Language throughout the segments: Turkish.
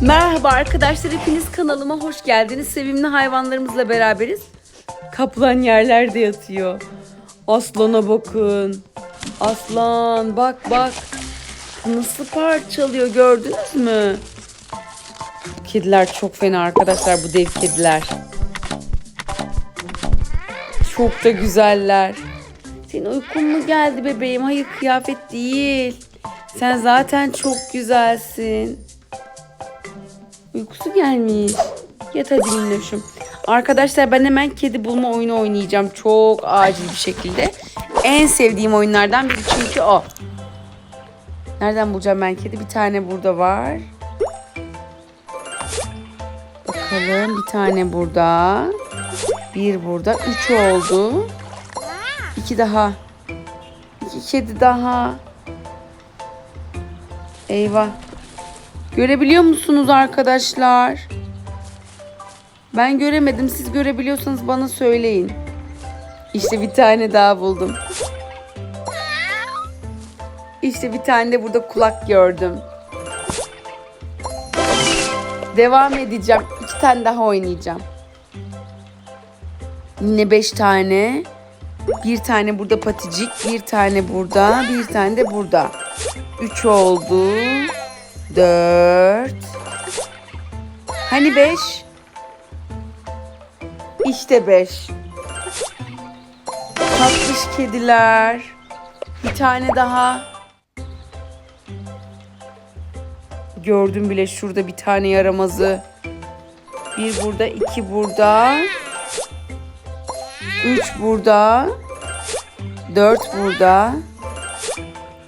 Merhaba arkadaşlar hepiniz kanalıma hoş geldiniz. Sevimli hayvanlarımızla beraberiz. Kaplan yerlerde yatıyor. Aslana bakın. Aslan bak bak. Nasıl parçalıyor gördünüz mü? Kediler çok fena arkadaşlar bu dev kediler. Çok da güzeller. Senin uykun mu geldi bebeğim? Hayır kıyafet değil. Sen zaten çok güzelsin. Uykusu gelmiş. Yat hadi minnoşum. Arkadaşlar ben hemen kedi bulma oyunu oynayacağım. Çok acil bir şekilde. En sevdiğim oyunlardan biri çünkü o. Nereden bulacağım ben kedi? Bir tane burada var. Bakalım bir tane burada. Bir burada. Üç oldu. İki daha. İki kedi daha. Eyvah. Görebiliyor musunuz arkadaşlar? Ben göremedim. Siz görebiliyorsanız bana söyleyin. İşte bir tane daha buldum. İşte bir tane de burada kulak gördüm. Devam edeceğim. İki tane daha oynayacağım. Yine beş tane. Bir tane burada paticik, bir tane burada, bir tane de burada. Üç oldu. Dört. Hani beş? İşte beş. Tatlış kediler. Bir tane daha. Gördüm bile şurada bir tane yaramazı. Bir burada, iki burada. Üç burada. Dört burada.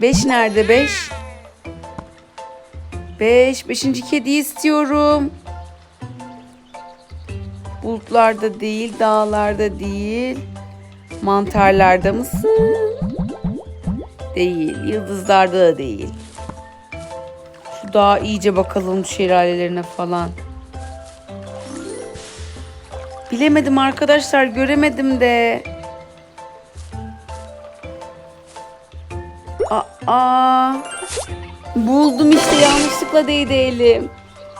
Beş nerede beş? Beş. Beşinci kedi istiyorum. Bulutlarda değil, dağlarda değil. Mantarlarda mısın? Değil. Yıldızlarda da değil. Şu dağa iyice bakalım şelalelerine falan. Bilemedim arkadaşlar, göremedim de. Aa, buldum işte yanlışlıkla değdi elim.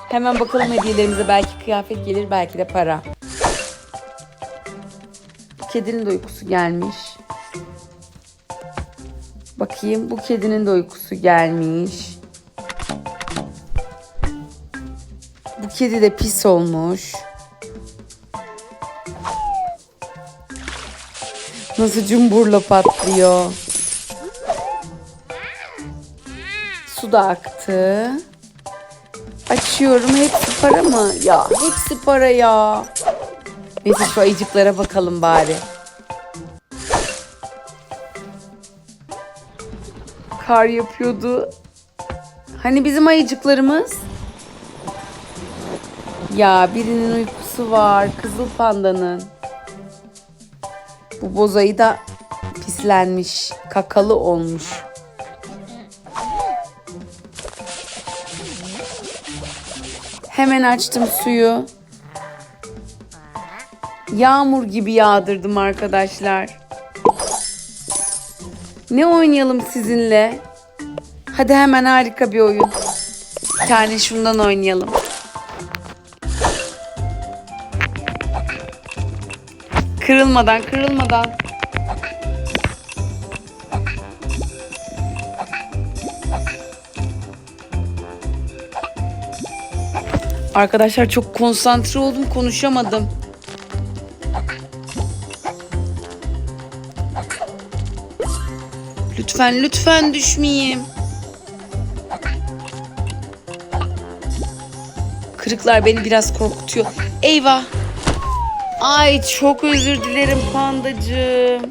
Hemen bakalım hediyelerimize belki kıyafet gelir belki de para. Kedinin de uykusu gelmiş. Bakayım bu kedinin de uykusu gelmiş. Bu kedi de pis olmuş. Nasıl cumburla patlıyor. Su da aktı. Açıyorum. Hepsi para mı? Ya hepsi para ya. Neyse şu ayıcıklara bakalım bari. Kar yapıyordu. Hani bizim ayıcıklarımız? Ya birinin uykusu var. Kızıl pandanın. Bu bozayı da pislenmiş. Kakalı olmuş. Hemen açtım suyu. Yağmur gibi yağdırdım arkadaşlar. Ne oynayalım sizinle? Hadi hemen harika bir oyun. Bir tane şundan oynayalım. Kırılmadan, kırılmadan. Arkadaşlar çok konsantre oldum, konuşamadım. Lütfen, lütfen düşmeyeyim. Kırıklar beni biraz korkutuyor. Eyvah. Ay çok özür dilerim pandacığım.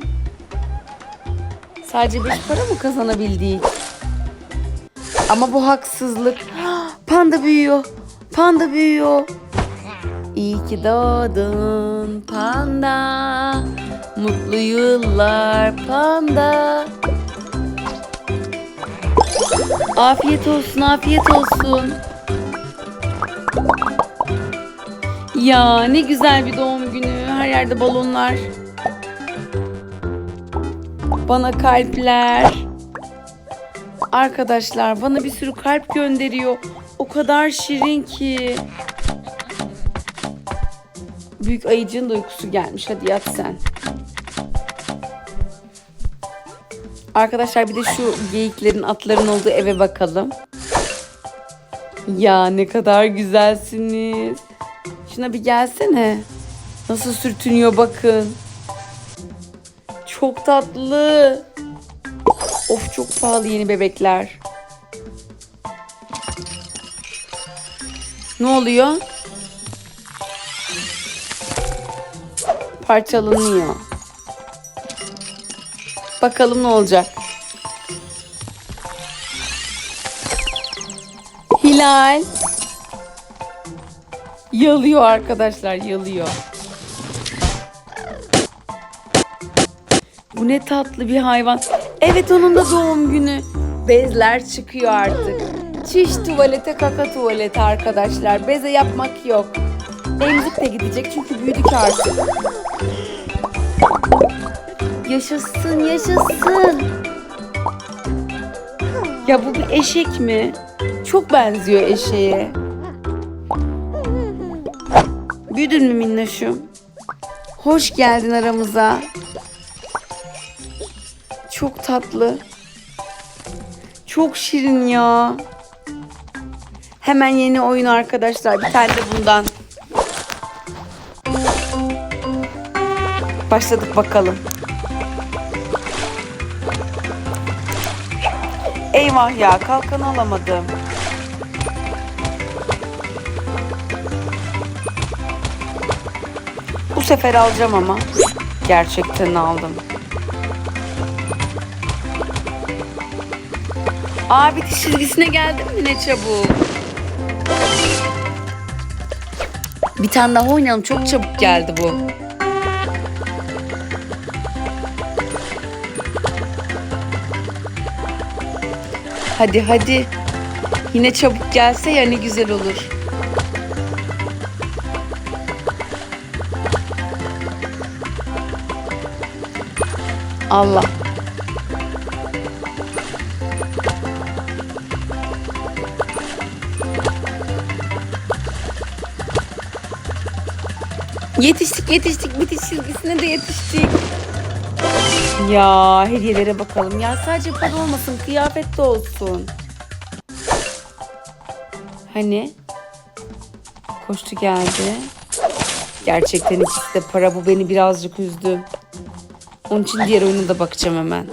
Sadece beş para mı kazanabildik? Ama bu haksızlık. Panda büyüyor. Panda büyüyor. İyi ki doğdun panda. Mutlu yıllar panda. Afiyet olsun, afiyet olsun. Ya ne güzel bir doğum günü. Her yerde balonlar. Bana kalpler. Arkadaşlar bana bir sürü kalp gönderiyor. O kadar şirin ki. Büyük ayıcığın da uykusu gelmiş. Hadi yat sen. Arkadaşlar bir de şu geyiklerin, atların olduğu eve bakalım. Ya ne kadar güzelsiniz. Şuna bir gelsene. Nasıl sürtünüyor bakın. Çok tatlı. Of çok pahalı yeni bebekler. Ne oluyor? Parçalanıyor. Bakalım ne olacak. Hilal. Yalıyor arkadaşlar, yalıyor. Bu ne tatlı bir hayvan. Evet onun da doğum günü. Bezler çıkıyor artık. Çiş tuvalete kaka tuvalete arkadaşlar. Beze yapmak yok. Emzik de gidecek çünkü büyüdük artık. Yaşasın yaşasın. Ya bu bir eşek mi? Çok benziyor eşeğe. Büyüdün mü minnoşum? Hoş geldin aramıza. Çok tatlı. Çok şirin ya. Hemen yeni oyun arkadaşlar. Bir tane de bundan. Başladık bakalım. Eyvah ya kalkan alamadım. Bu sefer alacağım ama. Gerçekten aldım. Bitiş çizgisine geldim mi ne çabuk. Bir tane daha oynayalım. Çok çabuk geldi bu. Hadi hadi. Yine çabuk gelse ya ne güzel olur. Allah. Yetiştik yetiştik bitiş çizgisine de yetiştik. Ya hediyelere bakalım. Ya sadece para olmasın kıyafet de olsun. Hani? Koştu geldi. Gerçekten ikisi de para. Bu beni birazcık üzdü. Onun için diğer oyuna da bakacağım hemen.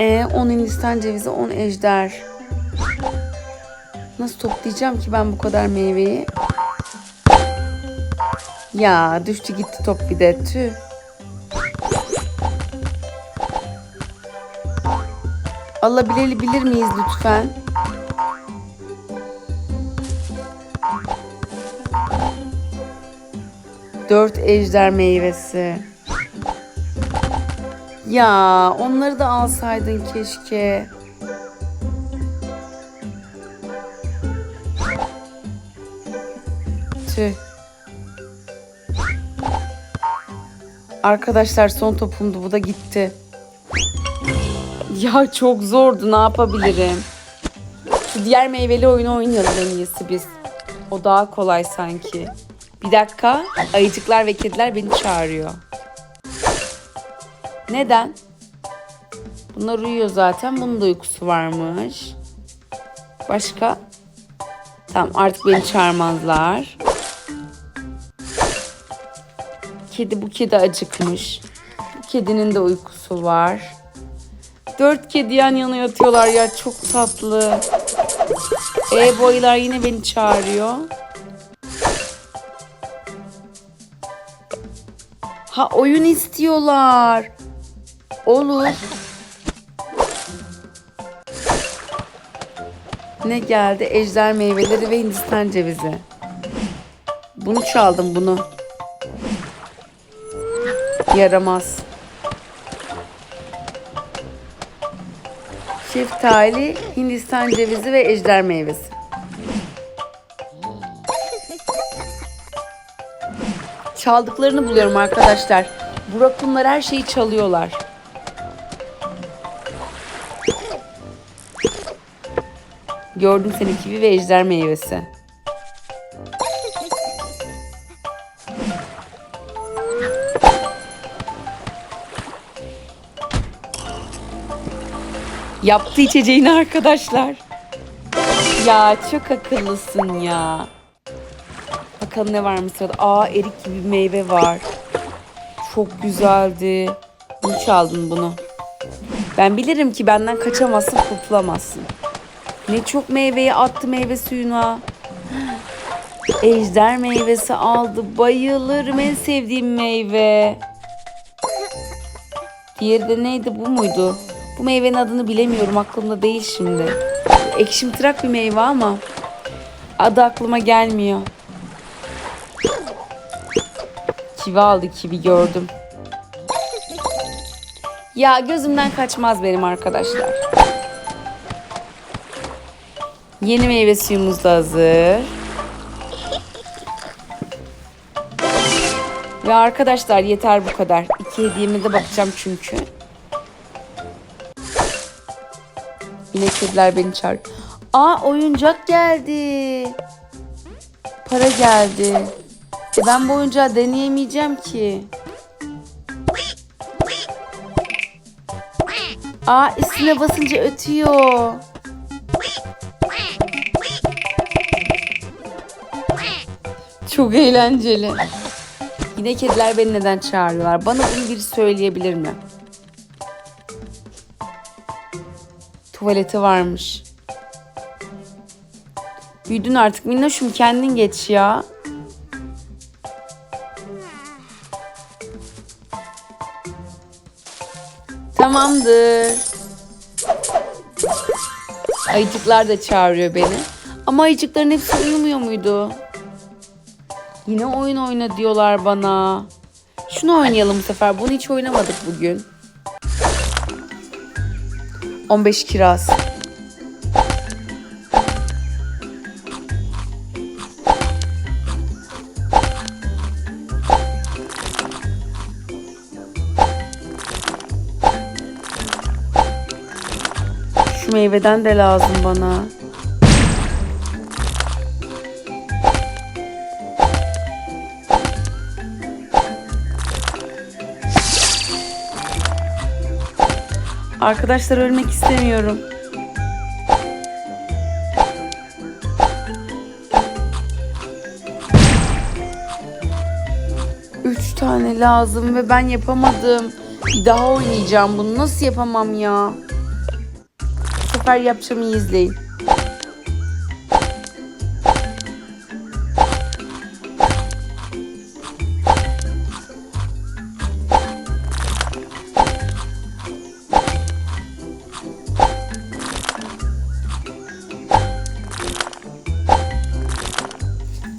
E 10 Hindistan cevizi, 10 ejder. Nasıl toplayacağım ki ben bu kadar meyveyi? Ya düştü gitti top bir de tüh. Alabilir bilir miyiz lütfen? Dört ejder meyvesi. Ya onları da alsaydın keşke. Tüh. Arkadaşlar son topumdu bu da gitti. Ya çok zordu ne yapabilirim? Şu diğer meyveli oyunu oynayalım en iyisi biz. O daha kolay sanki. Bir dakika ayıcıklar ve kediler beni çağırıyor. Neden? Bunlar uyuyor zaten. Bunun da uykusu varmış. Başka? Tamam artık beni çağırmazlar. Kedi bu kedi acıkmış. Bu kedinin de uykusu var. Dört kedi yan yana yatıyorlar ya çok tatlı. E boylar yine beni çağırıyor. Ha oyun istiyorlar. Olur. Ne geldi? Ejder meyveleri ve Hindistan cevizi. Bunu çaldım bunu. Yaramaz. Şeftali, Hindistan cevizi ve ejder meyvesi. Çaldıklarını buluyorum arkadaşlar. Bu rakunlar her şeyi çalıyorlar. Gördüm seni kivi ve ejder meyvesi. Yaptı içeceğini arkadaşlar. Ya çok akıllısın ya. Bakalım ne varmış sırada. Aa erik gibi bir meyve var. Çok güzeldi. Bunu çaldın bunu. Ben bilirim ki benden kaçamazsın, kurtulamazsın. Ne çok meyveyi attı meyve suyuna. Ejder meyvesi aldı. Bayılırım en sevdiğim meyve. Diğeri de neydi bu muydu? Bu meyvenin adını bilemiyorum aklımda değil şimdi. Ekşimtırak bir meyve ama adı aklıma gelmiyor. Kivi aldı kivi gördüm. Ya gözümden kaçmaz benim arkadaşlar. Yeni meyve suyumuz da hazır. Ve arkadaşlar yeter bu kadar. İki hediyeme de bakacağım çünkü. Yine kediler beni çağır. Aa oyuncak geldi. Para geldi. E ben bu oyuncağı deneyemeyeceğim ki. Aa üstüne basınca ötüyor. Çok eğlenceli. Yine kediler beni neden çağırıyorlar? Bana bunu biri söyleyebilir mi? Tuvaleti varmış. Büyüdün artık minnoşum kendin geç ya. Tamamdır. Ayıcıklar da çağırıyor beni. Ama ayıcıkların hepsi uyumuyor muydu? Yine oyun oyna diyorlar bana. Şunu oynayalım bu sefer. Bunu hiç oynamadık bugün. 15 kiraz. Şu meyveden de lazım bana. Arkadaşlar ölmek istemiyorum. Üç tane lazım ve ben yapamadım. Bir daha oynayacağım bunu. Nasıl yapamam ya? Bu sefer yapacağım iyi izleyin.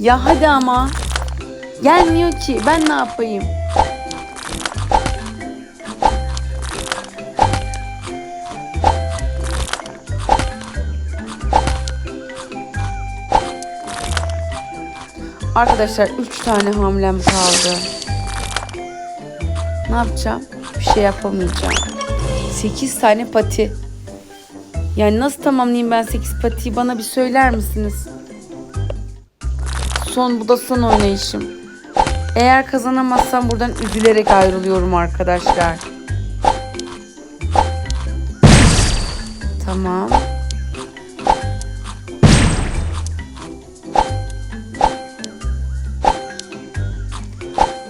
Ya hadi ama. Gelmiyor ki. Ben ne yapayım? Arkadaşlar 3 tane hamlem kaldı. Ne yapacağım? Bir şey yapamayacağım. 8 tane pati. Yani nasıl tamamlayayım ben 8 patiyi bana bir söyler misiniz? Son bu da son oynayışım. Eğer kazanamazsam buradan üzülerek ayrılıyorum arkadaşlar. Tamam.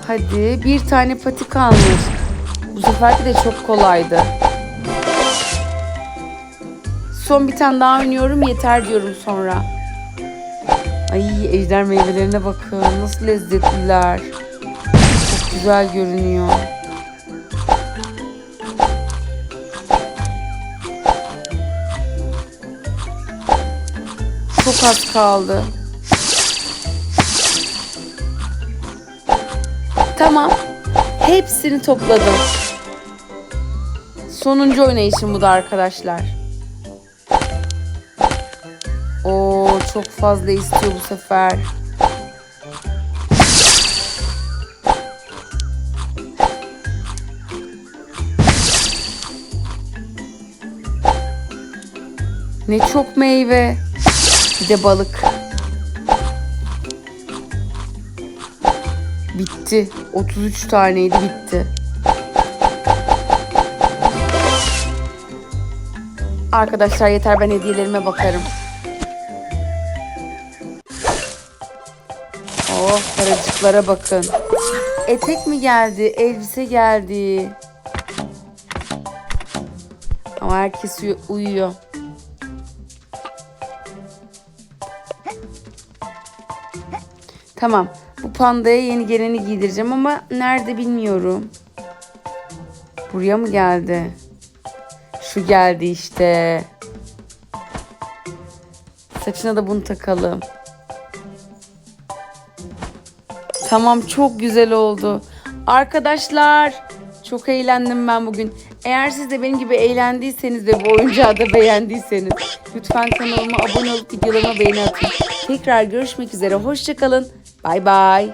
Hadi bir tane pati kalmış. Bu seferki de çok kolaydı. Son bir tane daha oynuyorum yeter diyorum sonra. Ay ejder meyvelerine bakın. Nasıl lezzetliler. Çok güzel görünüyor. Çok az kaldı. Tamam. Hepsini topladım. Sonuncu oynayışım bu da arkadaşlar. Oo çok fazla istiyor bu sefer. Ne çok meyve. Bir de balık. Bitti. 33 taneydi bitti. Arkadaşlar yeter ben hediyelerime bakarım. Paracıklara bakın. Etek mi geldi? Elbise geldi. Ama herkes uyu- uyuyor. Tamam. Bu pandaya yeni geleni giydireceğim ama nerede bilmiyorum. Buraya mı geldi? Şu geldi işte. Saçına da bunu takalım. Tamam çok güzel oldu. Arkadaşlar çok eğlendim ben bugün. Eğer siz de benim gibi eğlendiyseniz ve bu oyuncağı da beğendiyseniz lütfen kanalıma abone olup videolarıma beğeni atın. Tekrar görüşmek üzere. Hoşçakalın. Bay bay.